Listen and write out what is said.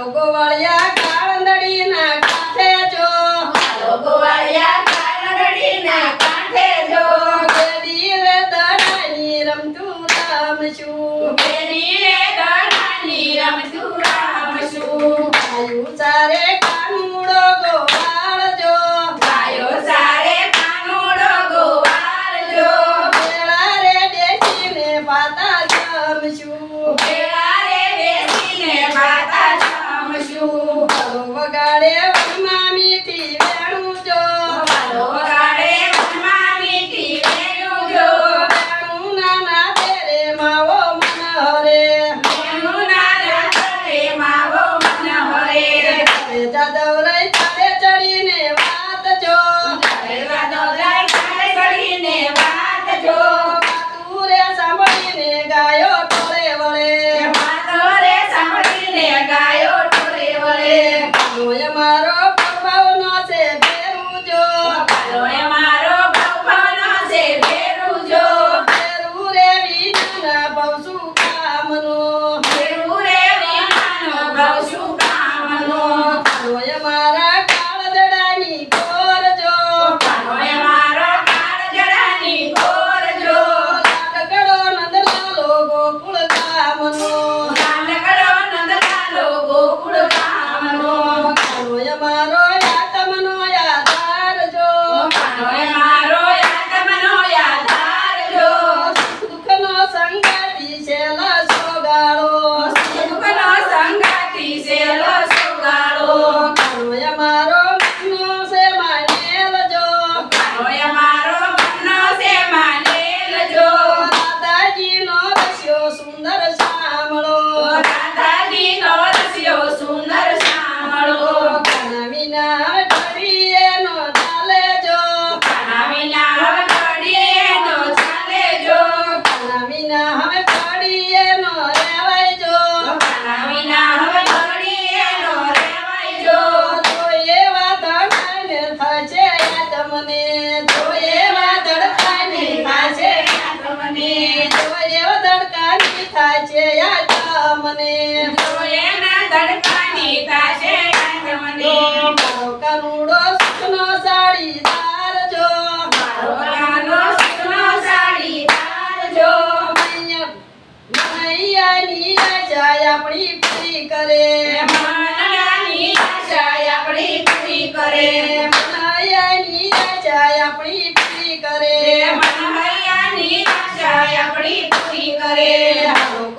ಹೋಗುವಳೆಯ ಕಾಳಂದಡಿನ చదవర Lord. જોયો ધડકાની થાશે સાડી ધારજો મારો સાડી ધારજો મૈયાની આશા આપણી પૂરી કરે. મૈયાની જાય આપણી પૂરી કરે. મૈયાની આશા આપણી પૂરી કરે. મૈયાની ઈચ્છા આપણી પૂરી કરે.